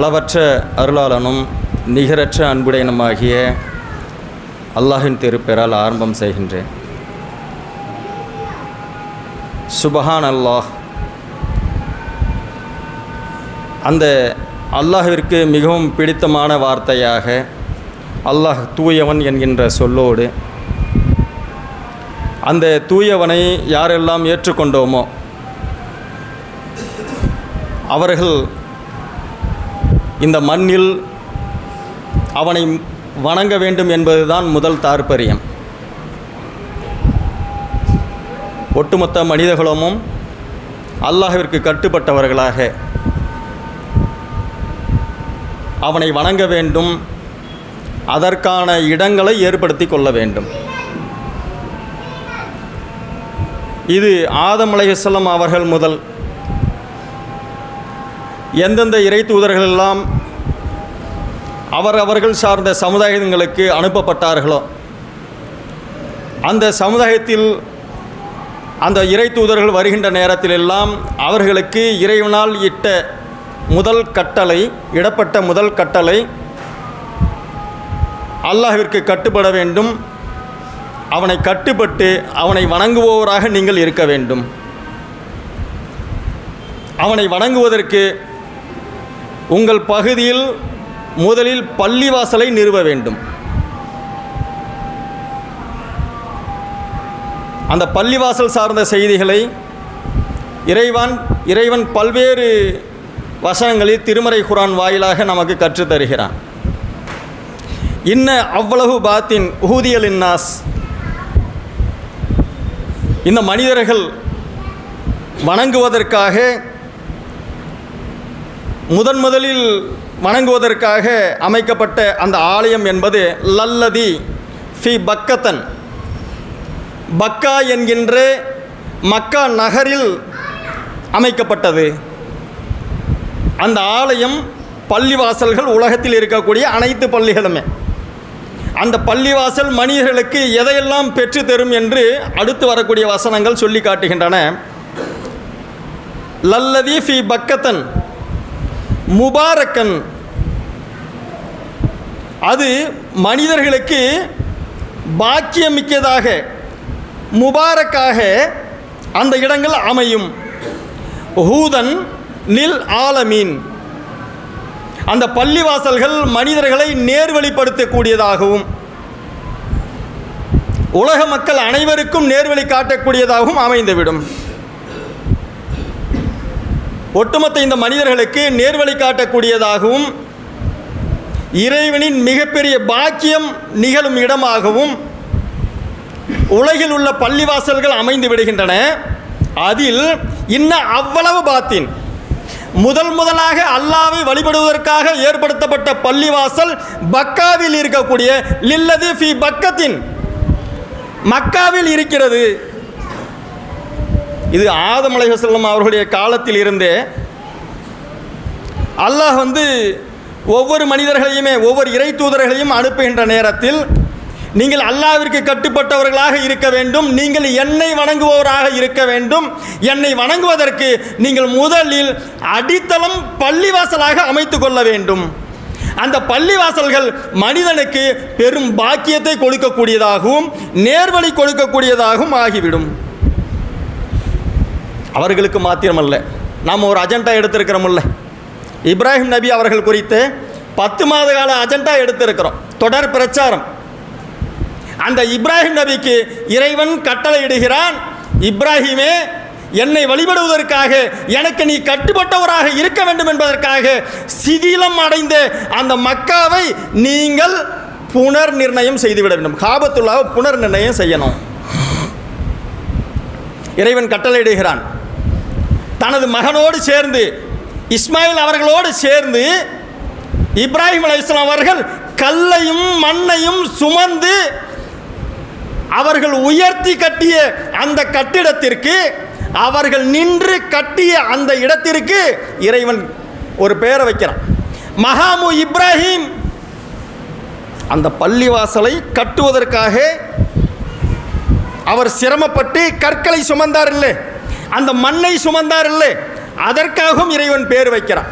அளவற்ற அருளாளனும் நிகரற்ற அன்புடையனுமாகிய அல்லாஹின் திருப்பெறால் ஆரம்பம் செய்கின்றேன். சுபஹான் அல்லாஹ் அந்த அல்லாஹிற்கு மிகவும் பிடித்தமான வார்த்தையாக அல்லாஹ் தூயவன் என்கின்ற சொல்லோடு அந்த தூயவனை யாரெல்லாம் ஏற்றுக்கொண்டோமோ அவர்கள் இந்த மண்ணில் அவனை வணங்க வேண்டும் என்பதுதான் முதல் தாற்பரியம் ஒட்டுமொத்த மனிதகுலமும் அல்லாஹிற்கு கட்டுப்பட்டவர்களாக அவனை வணங்க வேண்டும். அதற்கான இடங்களை ஏற்படுத்தி கொள்ள வேண்டும். இது ஆதம் அலைஹிஸ்ஸலாம் அவர்கள் முதல் எந்தெந்த இறை தூதர்கள் எல்லாம் அவர் அவர்கள் சார்ந்த சமுதாயங்களுக்கு அனுப்பப்பட்டார்களோ அந்த சமுதாயத்தில் அந்த இறை தூதர்கள் வருகின்ற நேரத்திலெல்லாம் அவர்களுக்கு இறைவனால் இட்ட முதல் கட்டளை இடப்பட்ட முதல் கட்டளை அல்லாஹிற்கு கட்டுப்பட வேண்டும். அவனை கட்டுப்பட்டு அவனை வணங்குபவராக நீங்கள் இருக்க வேண்டும். அவனை வணங்குவதற்கு உங்கள் பகுதியில் முதலில் பள்ளிவாசலை நிறுவ வேண்டும். அந்த பள்ளிவாசல் சார்ந்த செய்திகளை இறைவன் இறைவன் பல்வேறு வசனங்களில் திருமறை குரான் வாயிலாக நமக்கு கற்றுத்தருகிறான் இன்ன அவ்வளவு பாத்தின் ஊதியல் இன்னாஸ் இந்த மனிதர்கள் வணங்குவதற்காக முதன் முதலில் வணங்குவதற்காக அமைக்கப்பட்ட அந்த ஆலயம் என்பது லல்லதி ஃபி பக்கத்தன். பக்கா என்கின்ற மக்கா நகரில் அமைக்கப்பட்டது. அந்த ஆலயம் பள்ளிவாசல்கள் உலகத்தில் இருக்கக்கூடிய அனைத்து பள்ளிகளுமே. அந்த பள்ளிவாசல் மனிதர்களுக்கு எதையெல்லாம் பெற்று தரும் என்று அடுத்து வரக்கூடிய வசனங்கள் சொல்லி காட்டுகின்றன. லல்லதி ஃபி பக்கத்தன். முபாரக்கன். அது மனிதர்களுக்கு பாக்கியமிக்கதாக முபாரக்காக அந்த இடங்கள் அமையும். ஹூதன் நில் ஆலமீன். அந்த பள்ளிவாசல்கள் மனிதர்களை நேர்வழிப்படுத்தக்கூடியதாகவும் உலக மக்கள் அனைவருக்கும் நேர்வழி காட்டக்கூடியதாகவும் அமைந்துவிடும். ஒட்டுமொத்த இந்த மனிதர்களுக்கு நேர்வழி காட்டக்கூடியதாகவும் இறைவனின் மிகப்பெரிய பாக்கியம் நிகழும் இடமாகவும் உலகில் உள்ள பள்ளிவாசல்கள் அமைந்து விடுகின்றன. அதில் இன்னும் அவ்வளவு பாத்தின். முதல் முதலாக அல்லாவை வழிபடுவதற்காக ஏற்படுத்தப்பட்ட பள்ளிவாசல் பக்காவில் இருக்கக்கூடிய லில்லது ஃபி பக்கத்தின் மக்காவில் இருக்கிறது. இது ஆதம் அலைஹிஸ்ஸலாம் அவர்களுடைய காலத்தில் இருந்தே அல்லாஹ் வந்து ஒவ்வொரு மனிதர்களையுமே ஒவ்வொரு இறை தூதர்களையும் அனுப்புகின்ற நேரத்தில் நீங்கள் அல்லாவிற்கு கட்டுப்பட்டவர்களாக இருக்க வேண்டும் நீங்கள் என்னை வணங்குபவராக இருக்க வேண்டும் என்னை வணங்குவதற்கு நீங்கள் முதலில் அடித்தளம் பள்ளிவாசலாக அமைத்து கொள்ள வேண்டும். அந்த பள்ளிவாசல்கள் மனிதனுக்கு பெரும் பாக்கியத்தை கொடுக்கக்கூடியதாகவும் நேர்வழி கொடுக்கக்கூடியதாகவும் ஆகிவிடும். அவர்களுக்கு மாத்திரமல்ல. நாம் ஒரு அஜெண்டா எடுத்திருக்கிறோம்ல இப்ராஹிம் நபி அவர்கள் குறித்து பத்து மாத கால அஜெண்டா எடுத்திருக்கிறோம். தொடர் பிரச்சாரம். அந்த இப்ராஹிம் நபிக்கு இறைவன் கட்டளையிடுகிறான் இப்ராஹிமே என்னை வழிபடுவதற்காக எனக்கு நீ கட்டுப்பட்டவராக இருக்க வேண்டும் என்பதற்காக சிதிலம் அடைந்த அந்த மக்காவை நீங்கள் புனர் நிர்ணயம் செய்துவிட வேண்டும். காபத்துள்ளாவை புனர் நிர்ணயம் செய்யணும். இறைவன் கட்டளையிடுகிறான். தனது மகனோடு சேர்ந்து இஸ்மாயில் அவர்களோடு சேர்ந்து இப்ராஹிம் அலைஹிஸ்ஸலாம் அவர்கள் கல்லையும் மண்ணையும் சுமந்து அவர்கள் உயர்த்தி கட்டிய அந்த கட்டிடத்திற்கு அவர்கள் நின்று கட்டிய அந்த இடத்திற்கு இறைவன் ஒரு பெயரை வைக்கிறான். மகாமு இப்ராஹிம் அந்த பள்ளிவாசலை கட்டுவதற்காக அவர் சிரமப்பட்டு கற்களை சுமந்தார் இல்லை. அந்த மண்ணை சுமந்தார் இல்லை. அதற்காகவும் இறைவன் பேர் வைக்கிறான்.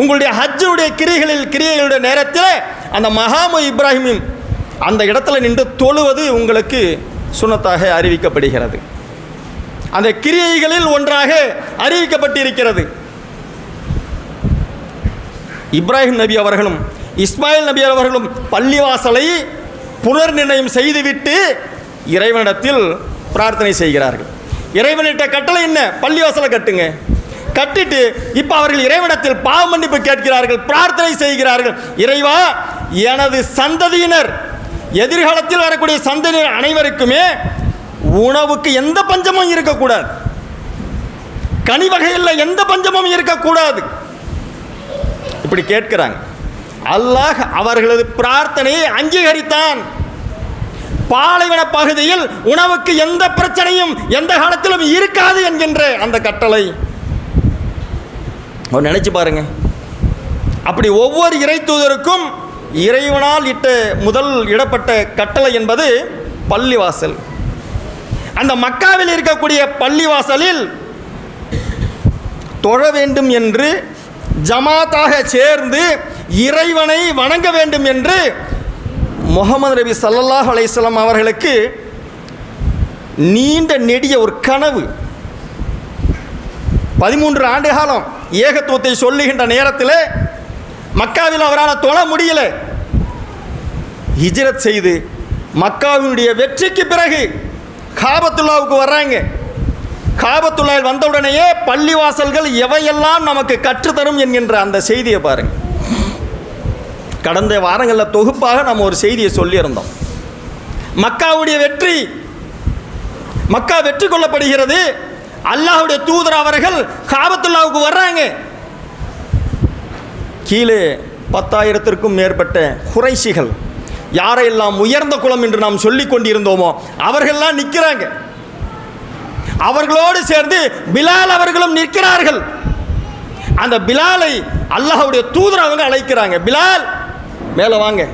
உங்களுடைய ஹஜ்ஜுடைய கிரிகளில் கிரியைகளுடைய நேரத்தில் அந்த மகாமு இப்ராஹிமின் அந்த இடத்துல நின்று தொழுவது உங்களுக்கு சுனத்தாக அறிவிக்கப்படுகிறது. அந்த கிரியைகளில் ஒன்றாக அறிவிக்கப்பட்டிருக்கிறது. இப்ராஹிம் நபி அவர்களும் இஸ்மாயில் நபி அவர்களும் பள்ளிவாசலை புனர் நிர்ணயம் செய்துவிட்டு இறைவனிடத்தில் பிரார்த்தனை செய்கிறார்கள். இறைவனிட்ட கட்டளை என்ன? பள்ளிவாசலை கட்டுங்க. கட்டிட்டு இப்போ அவர்கள் இறைவனத்தில் பாவ மன்னிப்பு கேட்கிறார்கள் பிரார்த்தனை செய்கிறார்கள். இறைவா எனது சந்ததியினர் எதிர்காலத்தில் வரக்கூடிய சந்ததியினர் அனைவருக்குமே உணவுக்கு எந்த பஞ்சமும் இருக்கக்கூடாது. கனி வகையில் எந்த பஞ்சமும் இருக்கக்கூடாது. இப்படி கேட்கிறாங்க. அல்லாஹ் அவர்களது பிரார்த்தனையை அங்கீகரித்தான். பாலைவன பகுதியில் உணவுக்கு எந்த பிரச்சனையும் எந்த காலத்திலும் இருக்காது என்கின்ற அந்த கட்டளை. அவர் நினைச்சு பாருங்க. அப்படி ஒவ்வொரு இறை தூதருக்கும் இறைவனால் இட்ட முதல் இடப்பட்ட கட்டளை என்பது பள்ளிவாசல். அந்த மக்காவில் இருக்கக்கூடிய பள்ளிவாசலில் தொழ வேண்டும் என்று ஜமாத்தாக சேர்ந்து இறைவனை வணங்க வேண்டும் என்று முகமது நபி சல்லாஹ் அலையம் அவர்களுக்கு நீண்ட நெடிய ஒரு கனவு. பதிமூன்று ஆண்டு காலம் ஏகத்துவத்தை சொல்லுகின்ற நேரத்தில் மக்காவில் அவரால் தொழ முடியல. ஹிஜ்ரத் செய்து மக்காவினுடைய வெற்றிக்கு பிறகு காபத்துல்லாவுக்கு வர்றாங்க. காபத்துல்லாவில் வந்தவுடனேயே பள்ளிவாசல்கள் எவையெல்லாம் நமக்கு கற்றுத்தரும் என்கின்ற அந்த செய்தியை பாருங்கள் கடந்த வாரங்களில் தொகுப்பாக நம்ம ஒரு செய்தியை சொல்லியிருந்தோம். மக்காவுடைய வெற்றி மக்கா வெற்றி கொள்ளப்படுகிறது. அல்லாஹுடைய தூதர் அவர்கள் காபத்துல்லாவுக்கு வர்றாங்க. கீழே பத்தாயிரத்திற்கும் மேற்பட்ட குறைசிகள் யாரையெல்லாம் உயர்ந்த குலம் என்று நாம் சொல்லிக் கொண்டிருந்தோமோ அவர்கள்லாம் நிற்கிறாங்க. அவர்களோடு சேர்ந்து பிலால் அவர்களும் நிற்கிறார்கள். அந்த பிலாலை அல்லாஹுடைய தூதர் அவங்க அழைக்கிறாங்க. பிலால் மேலே வாங்க.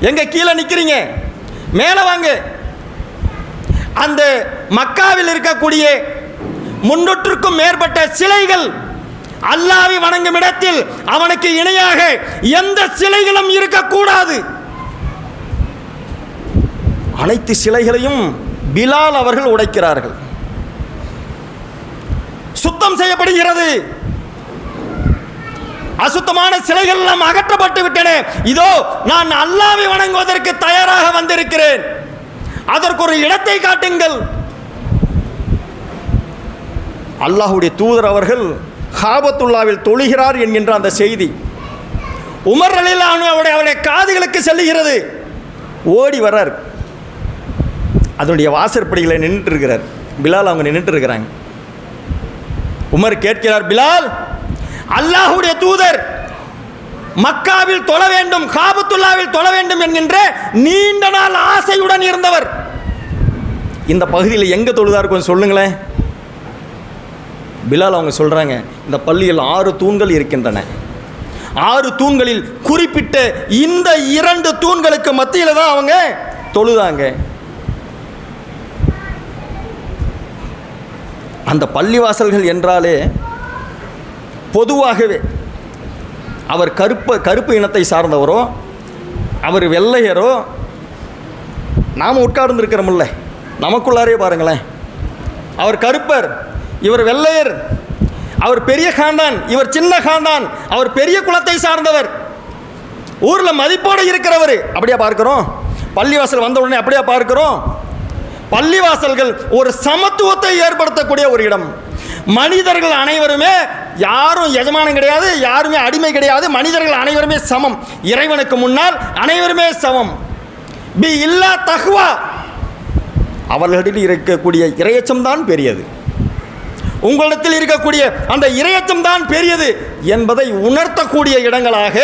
எங்கே கீழே நிற்கிறீங்க மேலே வாங்க. அந்த மக்காவில் இருக்கக்கூடிய முன்னூற்றுக்கும் மேற்பட்ட சிலைகள் அல்லாவை வணங்கும் இடத்தில் அவனுக்கு இணையாக எந்த சிலைகளும் இருக்கக்கூடாது. அனைத்து சிலைகளையும் பிலால் அவர்கள் உடைக்கிறார்கள். சுத்தம் செய்யப்படுகிறது. அசுத்தமான சிலைகள் எல்லாம் அகற்றப்பட்டு விட்டன. இதோ நான் அல்லாவை வணங்குவதற்கு தயாராக வந்திருக்கிறேன். அதற்கு ஒரு இடத்தை காட்டுங்கள். அல்லாஹுடைய தூதர் அவர்கள் ஹாபத்துல்லாவில் தொழுகிறார் என்கின்ற அந்த செய்தி. உமர் அலிலானு அவருடைய அவருடைய காதுகளுக்கு செல்லுகிறது. ஓடி வர்றார். அதனுடைய வாசற்படிகளை நின்றுட்டு இருக்கிறார் பிலால் அவங்க நின்றுட்டு இருக்கிறாங்க. உமர் கேட்கிறார் பிலால் அல்லாஹுடைய தூதர் மக்காவில் தொழ வேண்டும் காபத்துல்லாவில் தொழ வேண்டும் என்கின்ற நீண்ட நாள் ஆசையுடன் இருந்தவர். இந்த பகுதியில் எங்க தொழுதா இருக்கும் சொல்லுங்களேன். பிலால் அவங்க சொல்றாங்க இந்த பள்ளியில் ஆறு தூண்கள் இருக்கின்றன. ஆறு தூண்களில் குறிப்பிட்ட இந்த இரண்டு தூண்களுக்கு மத்தியில் தான் அவங்க தொழுதாங்க. அந்த பள்ளிவாசல்கள் என்றாலே பொதுவாகவே அவர் கருப்பு கருப்பு இனத்தை சார்ந்தவரோ அவர் வெள்ளையரோ நாம் உட்கார்ந்துருக்கிறோமில்ல நமக்குள்ளாரே பாருங்களேன். அவர் கருப்பர் இவர் வெள்ளையர் அவர் பெரிய காந்தான் இவர் சின்ன காந்தான் அவர் பெரிய குலத்தை சார்ந்தவர். ஊரில் மதிப்போடு இருக்கிறவர். அப்படியா பார்க்குறோம்? பள்ளிவாசல் வந்த உடனே அப்படியா பார்க்கிறோம்? பள்ளிவாசல்கள் ஒரு சமத்துவத்தை ஏற்படுத்தக்கூடிய ஒரு இடம். மனிதர்கள் அனைவருமே யாரும் எஜமானம் கிடையாது யாருமே அடிமை கிடையாது. மனிதர்கள் அனைவருமே சமம். இறைவனுக்கு முன்னால் அனைவருமே சமம். பி இல்லா தஹ்வா. அவர்களிடம் இருக்கக்கூடிய இரையச்சம் தான் பெரியது. உங்களிடத்தில் இருக்கக்கூடிய அந்த இரையச்சம் தான் பெரியது என்பதை உணர்த்தக்கூடிய இடங்களாக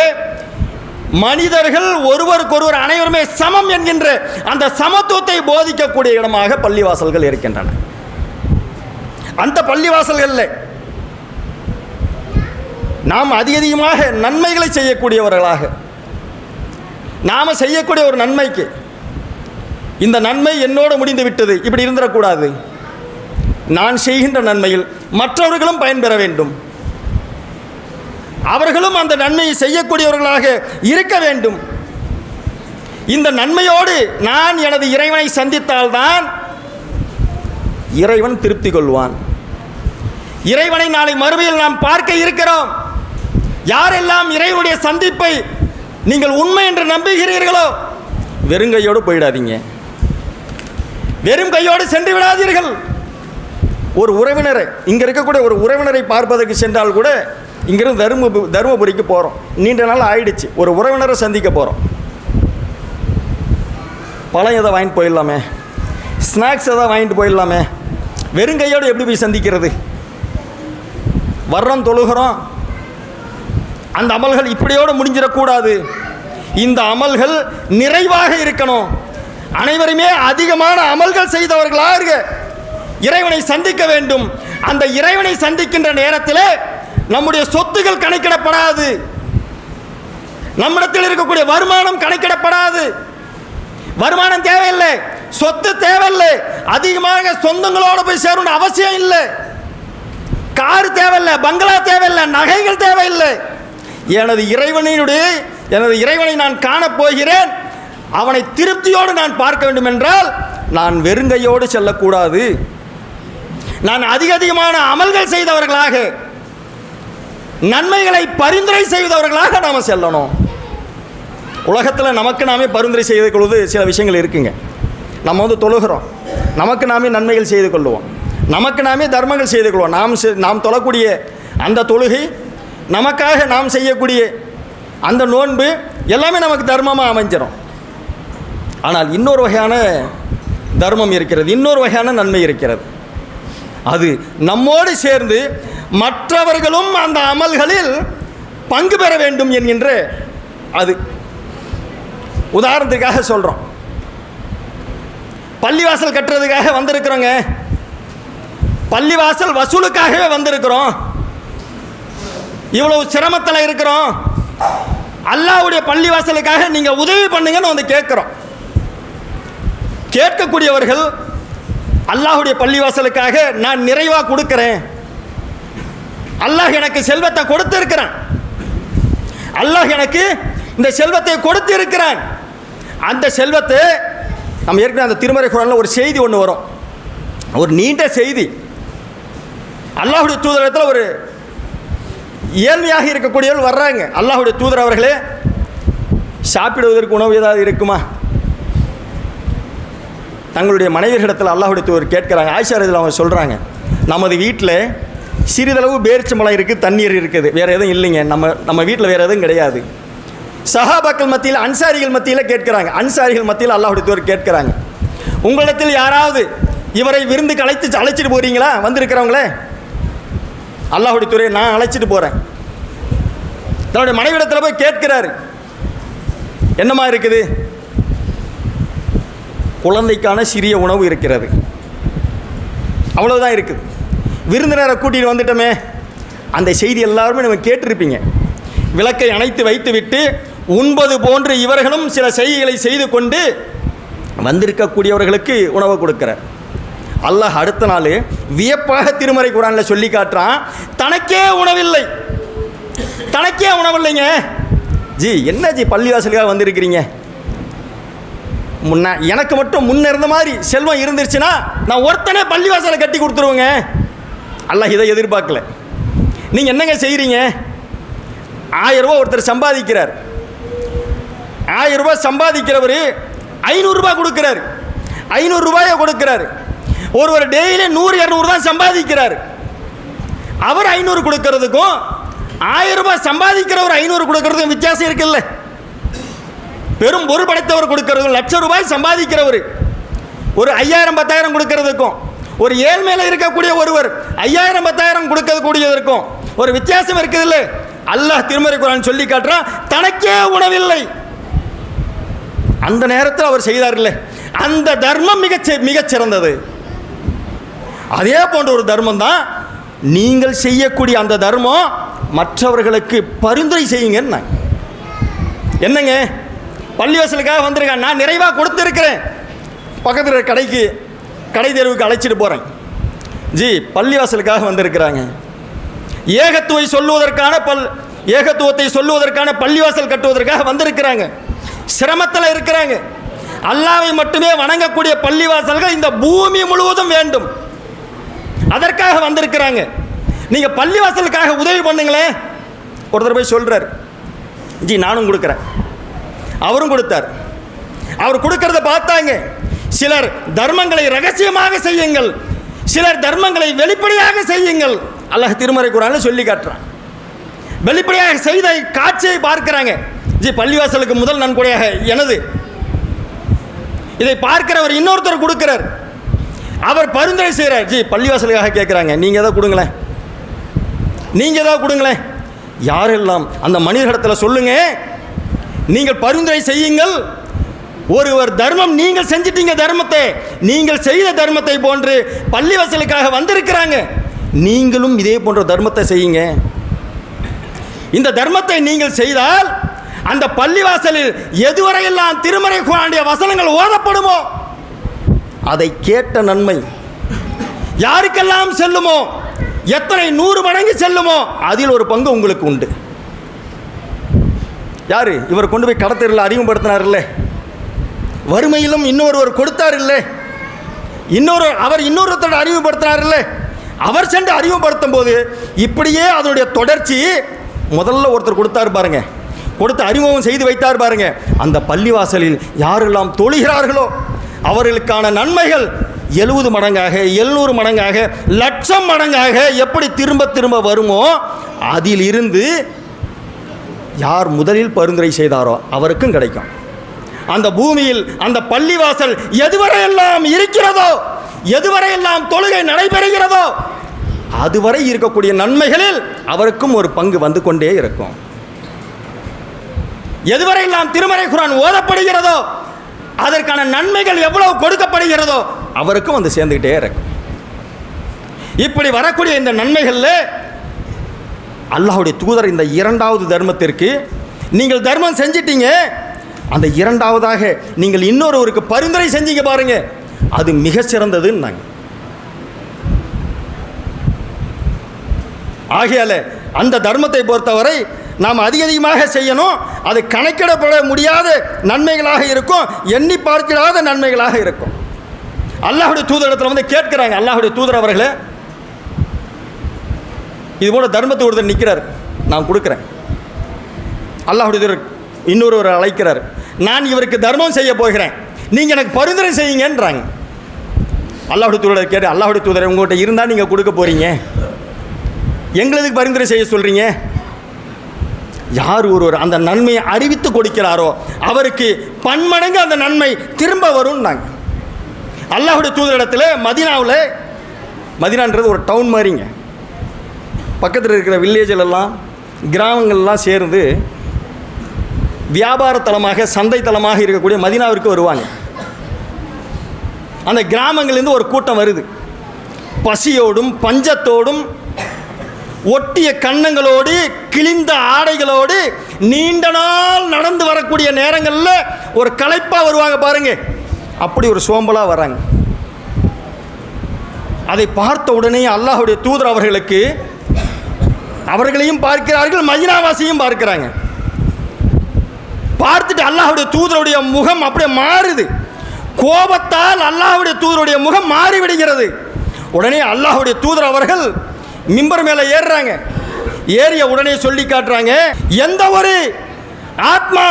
மனிதர்கள் ஒருவருக்கொருவர் அனைவருமே சமம் என்கின்ற அந்த சமத்துவத்தை போதிக்கக்கூடிய இடமாக பள்ளிவாசல்கள் இருக்கின்றன. அந்த பள்ளிவாசல்களில் நாம் அதிக அதிகமாக நன்மைகளை செய்யக்கூடியவர்களாக. நாம் செய்யக்கூடிய ஒரு நன்மைக்கு இந்த நன்மை என்னோடு முடிந்து விட்டது இப்படி இருந்துடக்கூடாது. நான் செய்கின்ற நன்மையில் மற்றவர்களும் பயன்பெற வேண்டும். அவர்களும் அந்த நன்மையை செய்யக்கூடியவர்களாக இருக்க வேண்டும். இந்த நன்மையோடு நான் எனது இறைவனை சந்தித்தால்தான் இறைவன் திருப்தி கொள்வான். இறைவனை நாளை மறுமையில் நாம் பார்க்க இருக்கிறோம். யாரெல்லாம் இறைவனுடைய சந்திப்பை நீங்கள் உண்மை என்று நம்புகிறீர்களோ வெறும் கையோடு போயிடாதீங்க. வெறும் கையோடு சென்று விடாதீர்கள். ஒரு உறவினரை இங்கே இருக்கக்கூடிய ஒரு உறவினரை பார்ப்பதற்கு சென்றால் கூட இங்கிருந்து தருமபு தருமபுரிக்கு போகிறோம் நீண்ட நாள் ஆயிடுச்சு ஒரு உறவினரை சந்திக்க போகிறோம் பழம் எதை வாங்கிட்டு போயிடலாமே. ஸ்நாக்ஸ் எதாவது வாங்கிட்டு போயிடலாமே. வெறும் கையோடு எப்படி போய் சந்திக்கிறது? வர்றோம் தொழுகிறோம் அந்த அமல்கள் இப்படியோடு முடிஞ்சிடக்கூடாது. இந்த அமல்கள் நிறைவாக இருக்கணும். அனைவருமே அதிகமான அமல்கள் செய்தவர்களாக இறைவனை சந்திக்க வேண்டும். அந்த இறைவனை சந்திக்கின்ற நேரத்தில் நம்முடைய சொத்துகள் கணக்கிடப்படாது. நம்மிடத்தில் இருக்கக்கூடிய வருமானம் கணக்கிடப்படாது. வருமானம் தேவையில்லை. சொத்து தேவையில்லை. அதிகமாக சொந்தங்களோடு போய் சேரணும் அவசியம் இல்லை. கார் தேவையில்லை. பங்களா தேவையில்லை. நகைகள் தேவையில்லை. எனது இறைவனினுடைய எனது இறைவனை நான் காணப் போகிறேன். அவனை திருப்தியோடு நான் பார்க்க வேண்டும் என்றால் நான் வெறுங்கையோடு செல்லக்கூடாது. நான் அதிக அதிகமான அமல்கள் செய்தவர்களாக நன்மைகளை பரிந்துரை செய்தவர்களாக நாம் செல்லணும். உலகத்தில் நமக்கு நாமே பரிந்துரை செய்து கொள்வது சில விஷயங்கள் இருக்குங்க. நம்ம வந்து தொழுகிறோம். நமக்கு நாமே நன்மைகள் செய்து கொள்வோம். நமக்கு நாமே தர்மங்கள் செய்து கொள்வோம். நாம் செ- நாம் தொழக்கூடிய அந்த தொழுகை நமக்காக நாம் செய்யக்கூடிய அந்த நோன்பு எல்லாமே நமக்கு தர்மமாக அமைஞ்சிடும் ஆனால் இன்னொரு வகையான தர்மம் இருக்கிறது இன்னொரு வகையான நன்மை இருக்கிறது. அது நம்மோடு சேர்ந்து மற்றவர்களும் அந்த அமல்களில் பங்கு பெற வேண்டும் என்கின்ற அது. உதாரணத்துக்காக சொல்கிறோம் பள்ளிவாசல் கட்டுறதுக்காக வந்திருக்கிறோங்க. பள்ளிவாசல் வசூலுக்காகவே வந்திருக்கிறோம். இவ்வளவு சிரமத்தில் இருக்கிறோம். அல்லாஹ்வுடைய பள்ளிவாசலுக்காக நீங்கள் உதவி பண்ணுங்கன்னு வந்து கேட்குறோம். கேட்கக்கூடியவர்கள் அல்லாஹுடைய பள்ளிவாசலுக்காக நான் நிறைவாக கொடுக்குறேன். அல்லாஹ் எனக்கு செல்வத்தை கொடுத்திருக்கிறான். அல்லாஹ் எனக்கு இந்த செல்வத்தை கொடுத்து இருக்கிறான் அந்த செல்வத்தை நம்ம ஏற்கனவே அந்த திருமறை குரானில் ஒரு செய்தி ஒன்று வரும். ஒரு நீண்ட செய்தி. அல்லாஹுடைய தூதரத்தில் ஒரு ஏழ்மையாக இருக்கக்கூடியவர்கள் வர்றாங்க. அல்லாஹுடைய தூதர் அவர்களே சாப்பிடுவதற்கு உணவு ஏதாவது இருக்குமா? தங்களுடைய மனைவிகளிடத்தில் அல்லாஹுடைய தூதர் கேட்குறாங்க. ஆயிஷா இதில் அவங்க சொல்கிறாங்க நமது வீட்டில் சிறிதளவு பேரிச்சம்பழம் இருக்குது தண்ணீர் இருக்குது. வேறு எதுவும் இல்லைங்க. நம்ம நம்ம வீட்டில் வேறு எதுவும் கிடையாது. சஹாபாக்கள் மத்தியில் அன்சாரிகள் மத்தியில் கேட்குறாங்க. அன்சாரிகள் மத்தியில் அல்லாஹுடைய தூர் கேட்குறாங்க. உங்களிடத்தில் யாராவது இவரை விருந்து கலைத்து அழைச்சிட்டு போகிறீங்களா வந்திருக்கிறவங்களே? அல்லாஹுடைய துறையை நான் அழைச்சிட்டு போகிறேன் தன்னுடைய மனைவிடத்தில் போய் கேட்கிறாரு. என்னம்மா இருக்குது? குழந்தைக்கான சிறிய உணவு இருக்கிறது. அவ்வளோதான் இருக்குது. விருந்தினரை கூட்டிகிட்டு வந்துட்டோமே. அந்த செய்தி எல்லாருமே நம்ம கேட்டிருப்பீங்க. விளக்கை அணைத்து வைத்துவிட்டு உண்பது போன்று இவர்களும் சில செய்திகளை செய்து கொண்டு வந்திருக்கக்கூடியவர்களுக்கு உணவு கொடுக்கிறார். அல்லாஹ் அடுத்த நாள் வியப்பாக திருமறை குரானில் சொல்லி காட்டுறான். தனக்கே உணவில்லை. தனக்கே உணவில்லைங்க. ஜி என்ன ஜி பள்ளிவாசலுக்காக வந்திருக்கிறீங்க? முன்ன எனக்கு மட்டும் முன்ன இருந்த மாதிரி செல்வம் இருந்துருச்சுன்னா நான் ஒருத்தனே பள்ளிவாசலை கட்டி கொடுத்துருவேங்க. அல்லாஹ் இதை எதிர்பார்க்கல. நீங்கள் என்னங்க செய்கிறீங்க ஆயிரம் ஒருத்தர் சம்பாதிக்கிறார். ஆயிரம் ரூபாய் சம்பாதிக்கிறவர் ஐநூறுரூபா கொடுக்குறாரு. ஐநூறுரூபாயை கொடுக்குறாரு. ஒருவர் டெய்லி நூறு இரநூறு தான் சம்பாதிக்கிறார். அவர் ஐநூறு கொடுக்கறதுக்கும் ஆயிரம் ரூபாய் சம்பாதிக்கிறவர் ஐநூறு கொடுக்கறதுக்கும் வித்தியாசம் இருக்குல்ல. பெரும் பொருள் படைத்தவர் கொடுக்கறதுக்கும் லட்சம் ரூபாய் சம்பாதிக்கிறவர். ஒரு ஐயாயிரம் பத்தாயிரம் கொடுக்கறதுக்கும் ஒரு ஏழ்மையில் இருக்கக்கூடிய ஒருவர் ஐயாயிரம் பத்தாயிரம் கொடுக்கக்கூடியதற்கும் ஒரு வித்தியாசம் இருக்குது இல்லை அல்லாஹ் திருமறை குரான் சொல்லி காட்டுறான் தனக்கே உணவில்லை. அந்த நேரத்தில் அவர் செய்தார்ல. அந்த தர்மம் மிகச் மிகச் சிறந்தது. அதே போன்ற ஒரு தர்மம் தான் நீங்கள் செய்யக்கூடிய அந்த தர்மம் மற்றவர்களுக்கு பரிந்துரை செய்யுங்கன்னு என்னங்க? பள்ளிவாசலுக்காக வந்திருக்கேன். நான் நிறைவாக கொடுத்துருக்கிறேன். பக்கத்தில் கடைக்கு கடை தெருவுக்கு அழைச்சிட்டு போகிறேன் ஜி பள்ளிவாசலுக்காக வந்திருக்கிறாங்க. ஏகத்துவை சொல்லுவதற்கான பல் ஏகத்துவத்தை சொல்லுவதற்கான பள்ளிவாசல் கட்டுவதற்காக வந்திருக்கிறாங்க. சிரமத்தில் இருக்கிறாங்க. அல்லாவை மட்டுமே வணங்கக்கூடிய பள்ளிவாசல்கள் இந்த பூமி முழுவதும் வேண்டும். அதற்காக வந்திருக்கிறாங்க. நீங்க பள்ளிவாசலுக்காக உதவி பண்ணுங்களேன். ஒருத்தர் போய் சொல்றாரு. ஜி நானும் கொடுக்குறேன். அவரும் கொடுத்தார். அவர் கொடுக்கறத பார்த்தாங்க. சிலர் தர்மங்களை ரகசியமாக செய்யுங்கள். சிலர் தர்மங்களை வெளிப்படையாக செய்யுங்கள். அல்லாஹ் திருமறை குரான்ல சொல்லி காட்டுறான். வெளிப்படையாக செய்த காட்சியை பார்க்கிறாங்க. ஜி பள்ளிவாசலுக்கு முதல் நன்கொடையாக எனது. இதை பார்க்கிறவர் இன்னொருத்தர் கொடுக்கிறார். அவர் பரிந்துரை செய்கிறார் ஜி பள்ளிவாசலுக்காக கேட்குறாங்க நீங்கள் எதாவது கொடுங்களேன். நீங்கள் ஏதாவது கொடுங்களேன். யாரெல்லாம் அந்த மனிதர்களிடத்தில் சொல்லுங்கள் நீங்கள் பரிந்துரை செய்யுங்கள். ஒருவர் தர்மம் நீங்கள் செஞ்சிட்டீங்க தர்மத்தை. நீங்கள் செய்த தர்மத்தை போன்று பள்ளிவாசலுக்காக வந்திருக்கிறாங்க. நீங்களும் இதே போன்ற தர்மத்தை செய்யுங்க. இந்த தர்மத்தை நீங்கள் செய்தால் அந்த பள்ளிவாசலில் எதுவரையெல்லாம் திருமறை குரானுடைய வசனங்கள் ஓதப்படுமோ அதை கேட்ட நன்மை. யாருக்கெல்லாம் செல்லுமோ எத்தனை நூறு மடங்கு செல்லுமோ அதில் ஒரு பங்கு உங்களுக்கு உண்டு. யார்? இவர் கொண்டு போய் கடத்தரில் அறிமுகப்படுத்தினார்ல வறுமையிலும் இன்னொருவர் கொடுத்தார் இல்லை இன்னொரு அவர் இன்னொருத்தர் அறிமுகப்படுத்தினார் இல்லை அவர் சென்று அறிமுகப்படுத்தும் போது இப்படியே அதனுடைய தொடர்ச்சி முதல்ல ஒருத்தர் கொடுத்தார் பாருங்க. கொடுத்து அறிமுகம் செய்து வைத்தார் பாருங்க. அந்த பள்ளிவாசலில் யாரெல்லாம் தொழுகிறார்களோ அவர்களுக்கான நன்மைகள் எழுபது மடங்காக எழுநூறு மடங்காக லட்சம் மடங்காக எப்படி திரும்ப திரும்ப வருமோ அதில் இருந்து யார் முதலில் பரிந்துரை செய்தாரோ அவருக்கும் கிடைக்கும். அந்த பூமியில் அந்த பள்ளிவாசல் எதுவரையெல்லாம் இருக்கிறதோ எதுவரையெல்லாம் தொழுகை நடைபெறுகிறதோ அதுவரை இருக்கக்கூடிய நன்மைகளில் அவருக்கும் ஒரு பங்கு வந்து கொண்டே இருக்கும். எதுவரையெல்லாம் திருமறை குரான் ஓதப்படுகிறதோ அதற்கான நன்மைகள் எவ்வளவு கொடுக்கப்படுகிறதோ அவருக்கும் வந்து சேர்ந்துக்கிட்டே இருக்கும். இப்படி வரக்கூடிய இந்த நன்மைகளில் அல்லாஹுடைய தூதர் இந்த இரண்டாவது தர்மத்திற்கு நீங்கள் தர்மம் செஞ்சிட்டீங்க அந்த இரண்டாவதாக நீங்கள் இன்னொருவருக்கு பரிந்துரை செஞ்சீங்க பாருங்க அது மிக சிறந்ததுன்னாங்க ஆகையால அந்த தர்மத்தை பொறுத்தவரை நாம் அதிக அதிகமாக செய்யணும். அது கணக்கிடப்பட முடியாத நன்மைகளாக இருக்கும். எண்ணி பார்க்கிறாத நன்மைகளாக இருக்கும். அல்லாஹுடைய தூதரத்தில் வந்து கேட்கிறாங்க. அல்லாஹுடைய தூதர் அவர்களே இது போல தர்மத்தை ஒருத்தர் நிற்கிறார் நான் கொடுக்குறேன். அல்லாஹுடைய தூதர் இன்னொருவர் அழைக்கிறார். நான் இவருக்கு தர்மம் செய்ய போகிறேன். நீங்கள் எனக்கு பரிந்துரை செய்யுங்கன்றாங்க. அல்லாஹுடைய தூதரை கேட்டு அல்லாஹுடைய தூதரை உங்கள்கிட்ட இருந்தால் நீங்கள் கொடுக்க போகிறீங்க எங்களுக்கு பரிந்துரை செய்ய சொல்கிறீங்க யார் ஒருவர் அந்த நன்மையை அறிவித்து கொடுக்கிறாரோ அவருக்கு பன்மடங்கு அந்த நன்மை திரும்ப வரும் நாங்கள் அல்லாஹுடைய தூதரிடத்தில் மதினாவில் மதினான்றது ஒரு டவுன் மாதிரிங்க. பக்கத்தில் இருக்கிற வில்லேஜிலெல்லாம் கிராமங்கள்லாம் சேர்ந்து வியாபார தலமாக சந்தை தலமாக இருக்கக்கூடிய மதினாவிற்கு வருவாங்க. அந்த கிராமங்கள்லேருந்து ஒரு கூட்டம் வருது. பசியோடும் பஞ்சத்தோடும் ஒட்டிய கன்னங்களோடு கிழிந்த ஆடைகளோடு நீண்ட நாள் நடந்து வரக்கூடிய நேரங்களில் ஒரு களைப்பாக வருவாங்க பாருங்க. அப்படி ஒரு சோம்பலாக வராங்க. அதை பார்த்த உடனே அல்லாஹுடைய தூதர் அவர்களுக்கு அவர்களையும் பார்க்கிறார்கள் மதினாவாசியும் பார்க்கிறாங்க. பார்த்துட்டு அல்லாஹுடைய தூதருடைய முகம் அப்படியே மாறுது. கோபத்தால் அல்லாஹுடைய தூதருடைய முகம் மாறிவிடுகிறது. உடனே அல்லாஹுடைய தூதர் அவர்கள் மிம்பர் மேலே ஏறுறாங்க. ஏறிய உடனே சொல்லி காட்டுறாங்க எந்த ஒரு ஆத்மா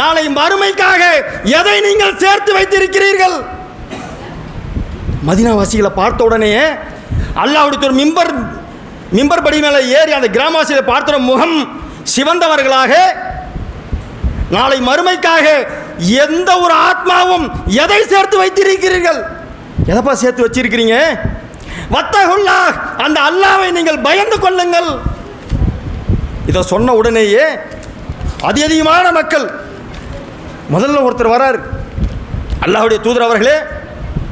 நாளை மறுமைக்காக எதை நீங்கள் சேர்த்து வைத்திருக்கிறீர்கள்? மதினாவாசிகளை பார்த்த உடனே அல்லாவுடைய ஒரு மிம்பர் மிம்பர் படி மேலே ஏறி அந்த கிராமவாசிகளை பார்த்த முகம் சிவந்தவர்களாக நாளை மறுமைக்காக எந்த ஒரு ஆத்மாவும் எதை சேர்த்து வைத்திருக்கிறீர்கள்? எதப்பா சேர்த்து வச்சிருக்கிறீங்க? வத்தகுல்லா அந்த அல்லாவை நீங்கள் பயந்து கொள்ளுங்கள். இதை சொன்ன உடனேயே அதி அதிகமான மக்கள் முதல்ல ஒருத்தர் வராரு. அல்லாஹுடைய தூதர் அவர்களே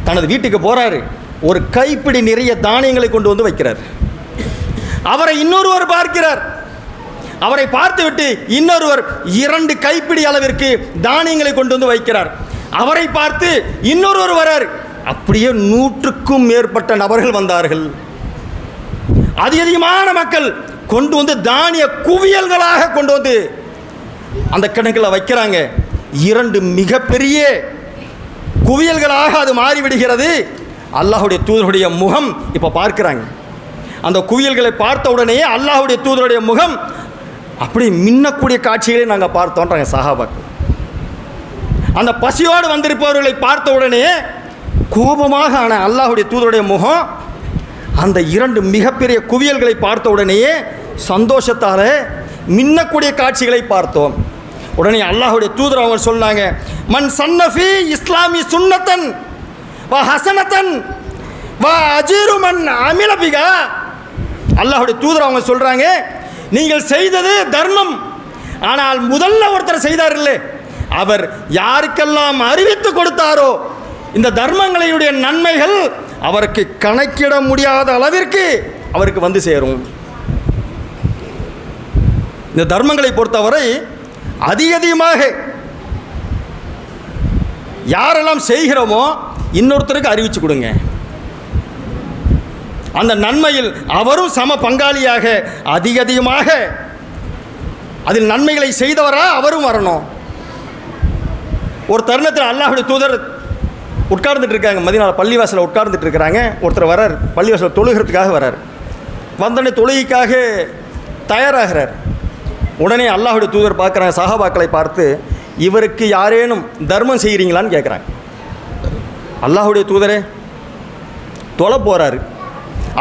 தனது வீட்டுக்கு போகிறாரு ஒரு கைப்பிடி நிறைய தானியங்களை கொண்டு வந்து வைக்கிறார். அவரை இன்னொருவர் பார்க்கிறார். அவரை பார்த்துவிட்டு இன்னொருவர் இரண்டு கைப்பிடி அளவிற்கு தானியங்களை கொண்டு வந்து வைக்கிறார். அவரை பார்த்து இன்னொருவர் வரார். அப்படியே நூற்றுக்கும் மேற்பட்ட நபர்கள் வந்தார்கள். அதிகமான மக்கள் கொண்டு வந்து தானிய குவியல்களாக கொண்டு வந்து அந்த கிணக்கில் வைக்கிறாங்க. இரண்டு மிகப்பெரிய குவியல்களாக அது மாறிவிடுகிறது. அல்லாஹுடைய தூதருடைய முகம் இப்போ பார்க்கிறாங்க. அந்த குவியல்களை பார்த்த உடனே அல்லாஹுடைய தூதருடைய முகம் அப்படி மின்னக்கூடிய காட்சிகளை நாங்கள் பார்த்தோன்றாங்க சஹாபாக்கள். அந்த பசியோடு வந்திருப்பவர்களை பார்த்த உடனே கோபமாக ஆன அல்லாஹுடைய தூதருடைய முகம் அந்த இரண்டு மிகப்பெரிய குவியல்களை பார்த்த உடனேயே சந்தோஷத்தால் மின்னக்கூடிய காட்சிகளை பார்த்தோம். உடனே அல்லாஹுடைய தூதர் அவங்க சொன்னாங்க மன் சன்னஃபி இஸ்லாமி சுன்னத்தன் வா ஹசனத்தன் வா அஜீருமன் அமிலபிகா அல்லாஹுடைய தூதர் அவங்க சொல்கிறாங்க நீங்கள் செய்தது தர்மம் ஆனால் முதல்ல ஒருத்தர் செய்தார் இல்லை அவர் யாருக்கெல்லாம் அறிவித்து கொடுத்தாரோ இந்த தர்மங்களினுடைய நன்மைகள் அவருக்கு கணக்கிட முடியாத அளவிற்கு அவருக்கு வந்து சேரும். இந்த தர்மங்களை பொறுத்தவரை அதிக அதிகமாக யாரெல்லாம் செய்கிறோமோ இன்னொருத்தருக்கு அறிவிச்சு கொடுங்க. அந்த நன்மையில் அவரும் சம பங்காளியாக அதிக அதிகமாக அதில் நன்மைகளை செய்தவராக அவரும் வரணும். ஒரு தருணத்தில் அல்லாஹுடைய தூதர் உட்கார்ந்துட்டு இருக்காங்க. மதினால பள்ளிவாசலில் உட்கார்ந்துட்டு இருக்கிறாங்க. ஒருத்தர் வரார் பள்ளிவாசலில் தொழுகிறதுக்காக வரார் வந்தோடனே தொழுகைக்காக தயாராகிறார். உடனே அல்லாஹுடைய தூதர் பார்க்குறாங்க. சஹாபாக்களை பார்த்து இவருக்கு யாரேனும் தர்மம் செய்கிறீங்களான்னு கேட்குறாங்க அல்லாஹுடைய தூதரே தொலை போகிறாரு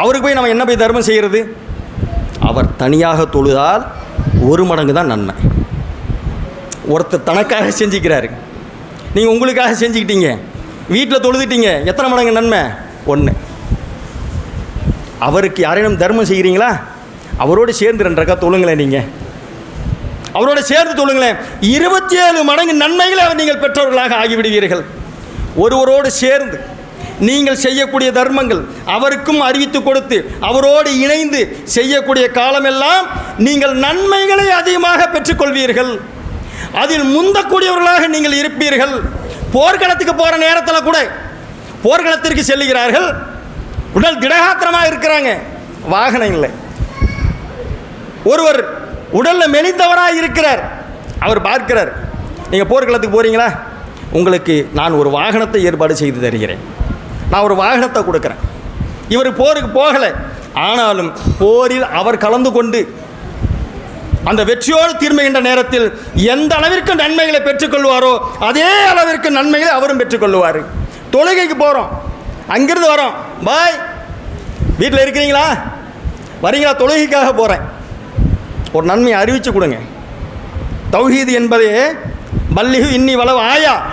அவருக்கு போய் நம்ம என்ன போய் தர்மம் செய்கிறது அவர் தனியாக தொழுதால் ஒரு மடங்கு தான் நன்மை. ஒருத்தர் தனக்காக செஞ்சுக்கிறாரு. நீங்கள் உங்களுக்காக செஞ்சுக்கிட்டீங்க. வீட்டில் தொழுதுட்டீங்க. எத்தனை மடங்கு நன்மை? ஒன்று அவருக்கு யாரேனும் தர்மம் செய்கிறீங்களா? அவரோடு சேர்ந்து ரெண்டக்கா தொழுங்களேன் நீங்கள் அவரோட சேர்ந்து தொழுங்களேன். இருபத்தி ஏழு மடங்கு நன்மைகளை அவர் நீங்கள் பெற்றவர்களாக ஆகிவிடுவீர்கள். ஒருவரோடு சேர்ந்து நீங்கள் செய்யக்கூடிய தர்மங்கள் அவருக்கும் அறிவித்து கொடுத்து அவரோடு இணைந்து செய்யக்கூடிய காலமெல்லாம் நீங்கள் நன்மைகளை அதிகமாக பெற்றுக்கொள்வீர்கள். அதில் முந்தக்கூடியவர்களாக நீங்கள் இருப்பீர்கள். போர்க்களத்துக்கு போகிற நேரத்தில் கூட போர்க்களத்திற்கு செல்லுகிறார்கள். உடல் திடகாத்திரமாக இருக்கிறாங்க. வாகனம் இல்லை. ஒருவர் உடலில் மெலிந்தவராக இருக்கிறார். அவர் பார்க்கிறார் நீங்கள் போர்க்களத்துக்கு போகிறீங்களா உங்களுக்கு நான் ஒரு வாகனத்தை ஏற்பாடு செய்து தருகிறேன். நான் ஒரு வாகனத்தை கொடுக்குறேன். இவர் போருக்கு போகலை. ஆனாலும் போரில் அவர் கலந்து கொண்டு அந்த வெற்றியோடு திரும்புகின்ற நேரத்தில் எந்த அளவிற்கு நன்மைகளை பெற்றுக்கொள்வாரோ அதே அளவிற்கு நன்மைகளை அவரும் பெற்றுக்கொள்வார் தொழுகைக்கு போகிறோம் அங்கிருந்து வரோம். பாய். வீட்டில் இருக்கிறீங்களா? வரீங்களா? தொழுகைக்காக போகிறேன் ஒரு நன்மையை அறிவித்து கொடுங்க. தௌஹீது என்பதே பல்லிஹு இன்னி வளவு ஆயா.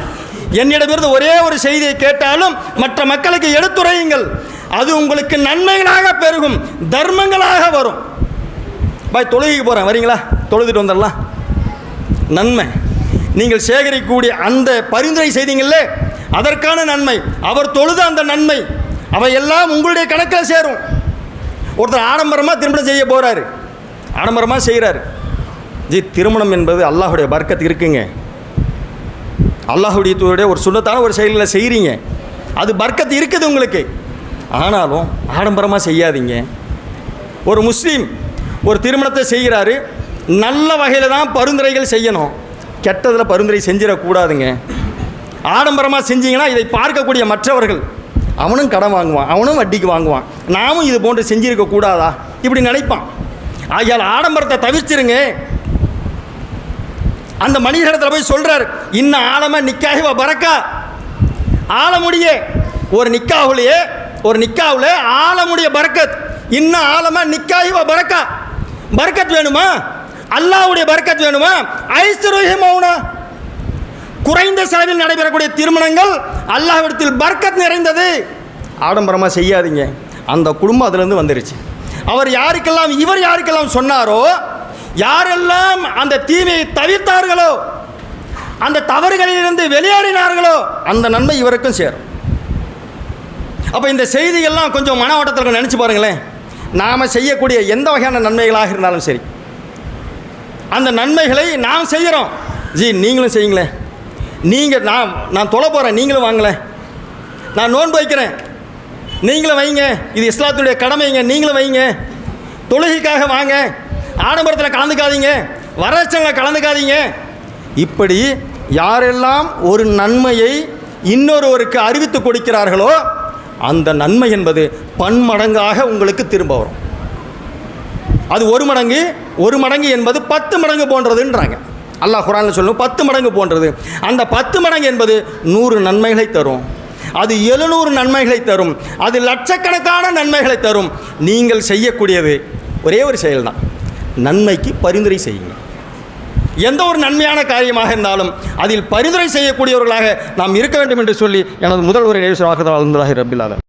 என்னிடமிருந்து ஒரே ஒரு செய்தியை கேட்டாலும் மற்ற மக்களுக்கு எடுத்துரையுங்கள். அது உங்களுக்கு நன்மைகளாக பெருகும் தர்மங்களாக வரும். பாய் தொழுகைக்கு போகிறேன் வரீங்களா? தொழுதுட்டு வந்துடலாம். நன்மை. நீங்கள் சேகரிக்கக்கூடிய அந்த பரிந்துரை செய்தீங்களே அதற்கான நன்மை. அவர் தொழுத அந்த நன்மை அவையெல்லாம் உங்களுடைய கணக்கில் சேரும். ஒருத்தர் ஆடம்பரமாக திருமணம் செய்ய போகிறாரு ஆடம்பரமாக செய்கிறாரு ஜி திருமணம் என்பது அல்லாஹுடைய பர்க்கத்து இருக்குங்க. அல்லாஹுடைய ஒரு சுண்ணத்தான ஒரு செயலில் செய்கிறீங்க அது பர்க்கத்து இருக்குது உங்களுக்கு. ஆனாலும் ஆடம்பரமாக செய்யாதீங்க. ஒரு முஸ்லீம் ஒரு திருமணத்தை செய்கிறாரு நல்ல வகையில் தான் பரிந்துரைகள் செய்யணும். கெட்டதில் பரிந்துரை செஞ்சிடக்கூடாதுங்க. ஆடம்பரமாக செஞ்சீங்கன்னா இதை பார்க்கக்கூடிய மற்றவர்கள் அவனும் கடன் வாங்குவான் அவனும் வட்டிக்கு வாங்குவான். நாமும் இது போன்று செஞ்சிருக்கக்கூடாதா இப்படி நினைப்பான். ஆகியால் ஆடம்பரத்தை தவிர்த்துருங்க. அந்த மனிதனிடத்தில் போய் சொல்கிறார் இன்னும் ஆழமா நிக்காக பறக்கா ஆழமுடிய ஒரு நிக்காவுலையே ஒரு நிக்காவில் ஆழமுடைய பறக்கத் இன்னும் ஆழமாக நிக்காஹி பறக்கா பர்கத் வேணுமா? அல்லாஹ்வுடைய பர்கத் வேணுமா? ஐஸ்வர்ய மௌனா. குறைந்த செலவில் நடைபெறக்கூடிய திருமணங்கள் அல்லாஹ்விடத்தில் பர்க்கத் நிறைந்தது. ஆடம்பரமாக செய்யாதீங்க. அந்த குடும்பம் அதுலேருந்து வந்துருச்சு. அவர் யாருக்கெல்லாம் இவர் யாருக்கெல்லாம் சொன்னாரோ யாரெல்லாம் அந்த தீமையை தவிர்த்தார்களோ அந்த தவறுகளிலிருந்து வெளியேறினார்களோ அந்த நன்மை இவருக்கும் சேரும். அப்போ இந்த செய்திகள்லாம் கொஞ்சம் மன ஓட்டத்தில் நினச்சி பாருங்களேன். நாம் செய்யக்கூடிய எந்த வகையான நன்மைகளாக இருந்தாலும் சரி. அந்த நன்மைகளை நாம் செய்கிறோம். ஜி நீங்களும் செய்யுங்களேன் நீங்கள் நான் நான் தொலை போகிறேன் நீங்களும் வாங்களேன் நான் நோன்பு வைக்கிறேன். நீங்களும் வைங்க. இது இஸ்லாத்துடைய கடமைங்க நீங்களும் வைங்க. தொழுகைக்காக வாங்க. ஆடம்பரத்தில் கலந்துக்காதீங்க. வரட்சங்களில் கலந்துக்காதீங்க. இப்படி யாரெல்லாம் ஒரு நன்மையை இன்னொருவருக்கு அறிவித்து கொடுக்கிறார்களோ அந்த நன்மை என்பது பன்மடங்காக உங்களுக்கு திரும்ப வரும். அது ஒரு மடங்கு ஒரு மடங்கு என்பது பத்து மடங்கு போன்றதுன்றாங்க. அல்லாஹ் குரானில் சொல்லும் பத்து மடங்கு போன்றது. அந்த பத்து மடங்கு என்பது நூறு நன்மைகளை தரும். அது எழுநூறு நன்மைகளை தரும். அது லட்சக்கணக்கான நன்மைகளை தரும். நீங்கள் செய்யக்கூடியது ஒரே ஒரு செயல்தான். நன்மைக்கு பரிந்துரை செய்யுங்க. எந்த ஒரு நன்மையான காரியமாக இருந்தாலும் அதில் பரிந்துரை செய்யக்கூடியவர்களாக நாம் இருக்க வேண்டும் என்று சொல்லி எனது முதல் உரை நேசமாக ரபில்லாத